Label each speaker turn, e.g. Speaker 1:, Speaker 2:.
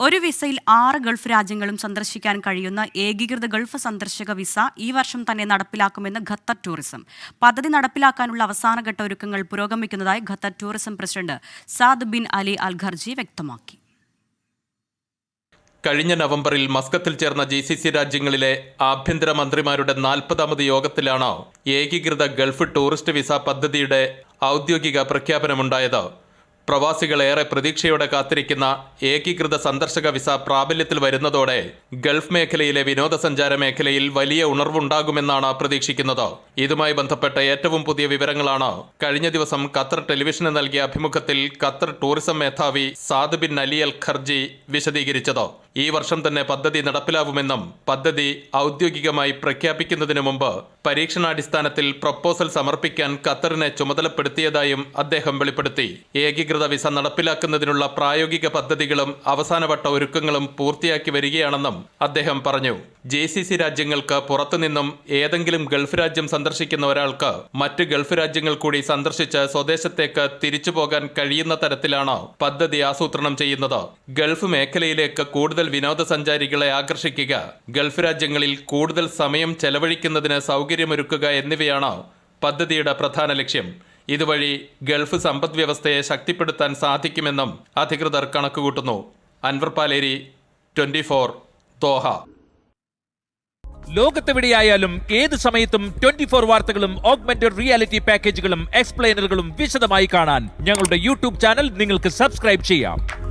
Speaker 1: ഒരു വിസയിൽ ആറ് ഗൾഫ് രാജ്യങ്ങളും സന്ദർശിക്കാൻ കഴിയുന്ന ഏകീകൃത ഗൾഫ് സന്ദർശക വിസ ഈ വർഷം തന്നെ നടപ്പിലാക്കുമെന്ന് ഖത്തർ ടൂറിസം. പദ്ധതി നടപ്പിലാക്കാനുള്ള അവസാനഘട്ട ഒരുക്കങ്ങൾ പുരോഗമിക്കുന്നതായി Qatar tourism president Saad bin Ali Al Kharji വ്യക്തമാക്കി.
Speaker 2: കഴിഞ്ഞ നവംബറിൽ മസ്കത്തിൽ ചേർന്ന ജി സി സി രാജ്യങ്ങളിലെ ആഭ്യന്തര മന്ത്രിമാരുടെ നാൽപ്പതാമത് യോഗത്തിലാണ് ഏകീകൃത ഗൾഫ് ടൂറിസ്റ്റ് വിസ പദ്ധതിയുടെ ഔദ്യോഗിക പ്രഖ്യാപനമുണ്ടായത്. പ്രവാസികൾ ഏറെ പ്രതീക്ഷയോടെ കാത്തിരിക്കുന്ന ഏകീകൃത സന്ദർശക വിസ പ്രാബല്യത്തിൽ വരുന്നതോടെ ഗൾഫ് മേഖലയിലെ വിനോദസഞ്ചാര മേഖലയിൽ വലിയ ഉണർവുണ്ടാകുമെന്നാണ് പ്രതീക്ഷിക്കുന്നത്. ഇതുമായി ബന്ധപ്പെട്ട ഏറ്റവും പുതിയ വിവരങ്ങളാണ് കഴിഞ്ഞ ദിവസം ഖത്തർ ടെലിവിഷന് നൽകിയ അഭിമുഖത്തിൽ ഖത്തർ ടൂറിസം മേധാവി Saad bin Ali Al Kharji വിശദീകരിച്ചത്. ഈ വർഷം തന്നെ പദ്ധതി നടപ്പിലാവുമെന്നും പദ്ധതി ഔദ്യോഗികമായി പ്രഖ്യാപിക്കുന്നതിനു മുമ്പ് പരീക്ഷണാടിസ്ഥാനത്തിൽ പ്രപ്പോസൽ സമർപ്പിക്കാൻ ഖത്തറിനെ ചുമതലപ്പെടുത്തിയതായും അദ്ദേഹം വെളിപ്പെടുത്തി. ഏകീകൃത വിസ നടപ്പിലാക്കുന്നതിനുള്ള പ്രായോഗിക പദ്ധതികളും അവസാനവട്ട ഒരുക്കങ്ങളും പൂർത്തിയാക്കി വരികയാണെന്നും അദ്ദേഹം പറഞ്ഞു. ജെ സി സി രാജ്യങ്ങൾക്ക് പുറത്തുനിന്നും ഏതെങ്കിലും ഗൾഫ് രാജ്യം സന്ദർശിക്കുന്ന ഒരാൾക്ക് മറ്റ് ഗൾഫ് രാജ്യങ്ങൾ കൂടി സന്ദർശിച്ച് സ്വദേശത്തേക്ക് തിരിച്ചു പോകാൻ കഴിയുന്ന തരത്തിലാണ് പദ്ധതി ആസൂത്രണം ചെയ്യുന്നത്. ഗൾഫ് മേഖലയിലേക്ക് വിനോദസഞ്ചാരികളെ ആകർഷിക്കുക ഗൾഫ് രാജ്യങ്ങളിൽ കൂടുതൽ സമയം ചെലവഴിക്കുന്നതിന് സൗകര്യമൊരുക്കുക എന്നിവയാണ് പദ്ധതിയുടെ പ്രധാന ലക്ഷ്യം. ഇതുവഴി ഗൾഫ് സമ്പദ് വ്യവസ്ഥയെ ശക്തിപ്പെടുത്താൻ സാധിക്കുമെന്നും അധികൃതർ കണക്കുകൂട്ടുന്നു. Anwar Paleri twenty four Doha.
Speaker 3: ലോകത്തെവിടെയായാലും ഏത് സമയത്തും ട്വന്റി ഫോർ വാർത്തകളും ഓഗ്മെന്റഡ് റിയാലിറ്റി പാക്കേജുകളും എക്സ്പ്ലെയിനറുകളും വിശദമായി കാണാൻ ഞങ്ങളുടെ യൂട്യൂബ് ചാനൽ നിങ്ങൾക്ക് സബ്സ്ക്രൈബ് ചെയ്യാം.